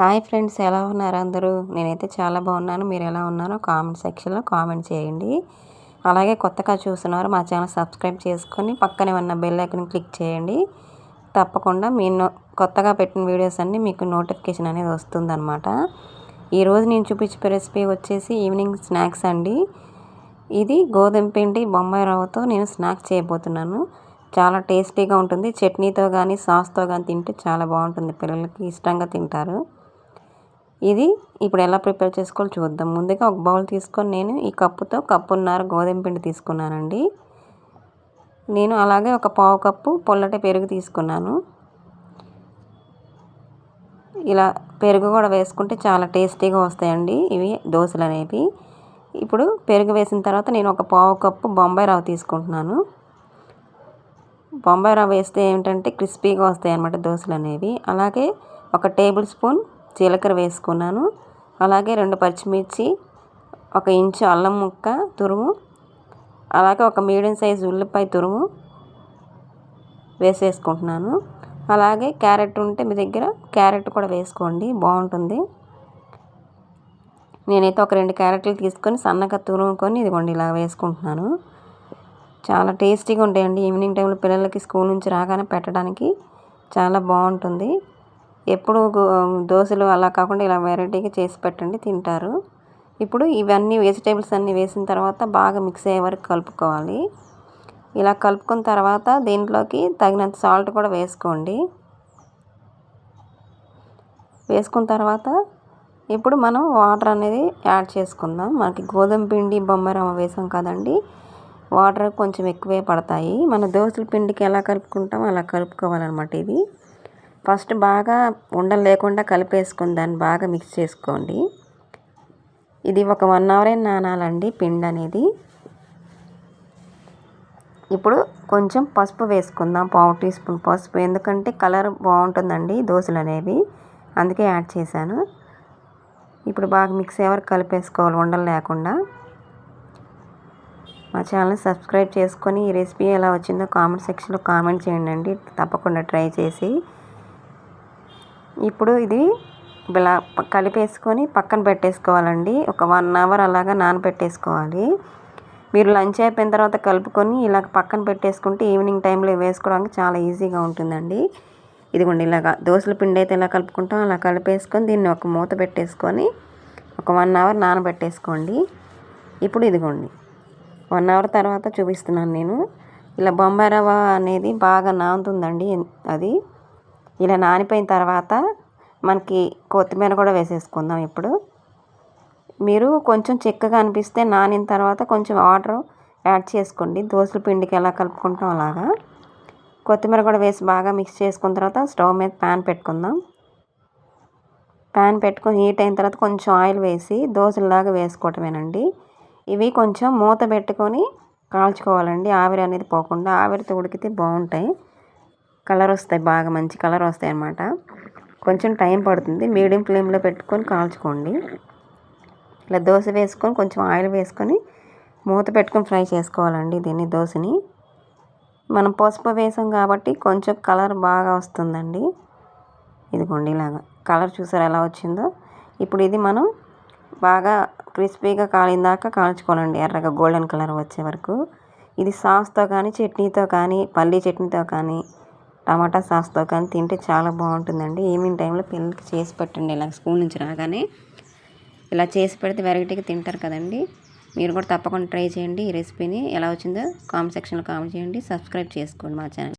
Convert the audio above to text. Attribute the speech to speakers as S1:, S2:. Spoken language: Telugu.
S1: హాయ్ ఫ్రెండ్స్ ఎలా ఉన్నారు అందరూ? నేనైతే చాలా బాగున్నాను. మీరు ఎలా ఉన్నారో కామెంట్ సెక్షన్లో కామెంట్ చేయండి. అలాగే కొత్తగా చూస్తున్నారు మా ఛానల్ సబ్స్క్రైబ్ చేసుకొని పక్కనే ఉన్న బెల్ ఐకన్ క్లిక్ చేయండి. తప్పకుండా మీ కొత్తగా పెట్టిన వీడియోస్ అన్నీ మీకు నోటిఫికేషన్ అనేది వస్తుందన్నమాట. ఈరోజు నేను చూపించే రెసిపీ వచ్చేసి ఈవినింగ్ స్నాక్స్ అండి. ఇది గోధుమ పిండి బొంబాయి రవ్వతో నేను స్నాక్స్ చేయబోతున్నాను. చాలా టేస్టీగా ఉంటుంది. చట్నీతో కానీ సాస్తో కానీ తింటే చాలా బాగుంటుంది. పిల్లలకి ఇష్టంగా తింటారు. ఇది ఇప్పుడు ఎలా ప్రిపేర్ చేసుకోవాలో చూద్దాం. ముందుగా ఒక బౌల్ తీసుకొని నేను ఈ కప్పుతో కప్పున్నర గోధుమ పిండి తీసుకున్నానండి. నేను అలాగే ఒక పావు కప్పు పొల్లటి పెరుగు తీసుకున్నాను. ఇలా పెరుగు కూడా వేసుకుంటే చాలా టేస్టీగా వస్తాయండి ఇవి దోశలు అనేవి. ఇప్పుడు పెరుగు వేసిన తర్వాత నేను ఒక పావు కప్పు బొంబాయి రవ్వ తీసుకుంటున్నాను. బొంబాయి రవ్వ వేస్తే ఏమిటంటే క్రిస్పీగా వస్తాయి అన్నమాట దోశలు అనేవి. అలాగే ఒక టేబుల్ స్పూన్ జీలకర్ర వేసుకున్నాను. అలాగే రెండు పచ్చిమిర్చి ఒక ఇంచు అల్లం ముక్క తురుము అలాగే ఒక మీడియం సైజు ఉల్లిపాయ తురుము వేసేసుకుంటున్నాను. అలాగే క్యారెట్ ఉంటే మీ దగ్గర క్యారెట్ కూడా వేసుకోండి బాగుంటుంది. నేనైతే ఒక రెండు క్యారెట్లు తీసుకొని సన్నగా తురుముకొని ఇదిగోండి ఇలా వేసుకుంటున్నాను. చాలా టేస్టీగా ఉంటాయండి. ఈవినింగ్ టైంలో పిల్లలకి స్కూల్ నుంచి రాగానే పెట్టడానికి చాలా బాగుంటుంది. ఎప్పుడు దోశలు అలా కాకుండా ఇలా వెరైటీగా చేసి పెట్టండి తింటారు. ఇప్పుడు ఇవన్నీ వెజిటేబుల్స్ అన్నీ వేసిన తర్వాత బాగా మిక్స్ అయ్యే వరకు కలుపుకోవాలి. ఇలా కలుపుకున్న తర్వాత దీంట్లోకి తగినంత సాల్ట్ కూడా వేసుకోండి. వేసుకున్న తర్వాత ఇప్పుడు మనం వాటర్ అనేది యాడ్ చేసుకుందాం. మనకి గోధుమ పిండి బొమ్మరమ్మ వేసాం కదండి. వాటర్ కొంచెం ఎక్కువే పడతాయి. మన దోశల పిండికి ఎలా కలుపుకుంటామో అలా కలుపుకోవాలన్నమాట ఇది. ఫస్ట్ బాగా ఉండలు లేకుండా కలిపేసుకుని దాన్ని బాగా మిక్స్ చేసుకోండి. ఇది ఒక వన్ అవర్ నానాలండి పిండి అనేది. ఇప్పుడు కొంచెం పసుపు వేసుకుందాం పావు టీ స్పూన్ పసుపు. ఎందుకంటే కలర్ బాగుంటుందండి దోశలు అనేవి. అందుకే యాడ్ చేశాను. ఇప్పుడు బాగా మిక్స్ ఎవరు కలిపేసుకోవాలి ఉండలు లేకుండా. మా ఛానల్ సబ్స్క్రైబ్ చేసుకొని ఈ రెసిపీ ఎలా వచ్చిందో కామెంట్ సెక్షన్లో కామెంట్ చేయండి తప్పకుండా ట్రై చేసి ఇప్పుడు ఇది ఇలా కలిపేసుకొని పక్కన పెట్టేసుకోవాలండి. ఒక వన్ అవర్ అలాగా నానబెట్టేసుకోవాలి. మీరు లంచ్ అయిపోయిన తర్వాత కలుపుకొని ఇలా పక్కన పెట్టేసుకుంటే ఈవినింగ్ టైంలో వేసుకోవడానికి చాలా ఈజీగా ఉంటుందండి. ఇదిగోండి ఇలాగా దోశల పిండి అయితే ఇలా కలుపుకుంటాం. అలా కలిపేసుకొని దీన్ని ఒక మూత పెట్టేసుకొని ఒక వన్ అవర్ నానబెట్టేసుకోండి. ఇప్పుడు ఇదిగోండి వన్ అవర్ తర్వాత చూపిస్తున్నాను నేను. ఇలా బొంబాయి రవ్వ అనేది బాగా నానుతుందండి అది. ఇలా నానిపోయిన తర్వాత మనకి కొత్తిమీర కూడా వేసేసుకుందాం ఇప్పుడు. మీరు కొంచెం చిక్కగా అనిపిస్తే నానిన తర్వాత కొంచెం వాటర్ యాడ్ చేసుకోండి. దోశల పిండికి ఎలా కలుపుకుంటాం అలాగా. కొత్తిమీర కూడా వేసి బాగా మిక్స్ చేసుకున్న తర్వాత స్టవ్ మీద ప్యాన్ పెట్టుకుందాం. ప్యాన్ పెట్టుకొని హీట్ అయిన తర్వాత కొంచెం ఆయిల్ వేసి దోశలాగా వేసుకోవటమేనండి. ఇవి కొంచెం మూత పెట్టుకొని కాల్చుకోవాలండి. ఆవిరి అనేది పోకుండా ఆవిరితో ఉడికితే బాగుంటాయి. కలర్ వస్తాయి బాగా మంచి కలర్ వస్తాయి అన్నమాట. కొంచెం టైం పడుతుంది. మీడియం ఫ్లేమ్లో పెట్టుకొని కాల్చుకోండి. ఇలా దోశ వేసుకొని కొంచెం ఆయిల్ వేసుకొని మూత పెట్టుకొని ఫ్రై చేసుకోవాలండి దీన్ని దోశని. మనం పసుపు వేసాం కాబట్టి కొంచెం కలర్ బాగా వస్తుందండి. ఇదిగోండి ఇలాగా. కలర్ చూసారు ఎలా వచ్చిందో? ఇప్పుడు ఇది మనం బాగా క్రిస్పీగా కాలిన దాకా కాల్చుకోవాలండి ఎర్రగా గోల్డెన్ కలర్ వచ్చే వరకు. ఇది సాస్తో కానీ చట్నీతో కానీ పల్లీ చట్నీతో కానీ టమాటా సాస్తో కానీ తింటే చాలా బాగుంటుందండి. ఈవినింగ్ టైంలో పిల్లలకి చేసి పెట్టండి. ఇలా స్కూల్ నుంచి రాగానే ఇలా చేసి పెడితే వెరైటీగా తింటారు కదండి. మీరు కూడా తప్పకుండా ట్రై చేయండి ఈ రెసిపీని. ఎలా వచ్చిందో కామెంట్ సెక్షన్లో కామెంట్ చేయండి. సబ్స్క్రైబ్ చేసుకోండి మా ఛానల్.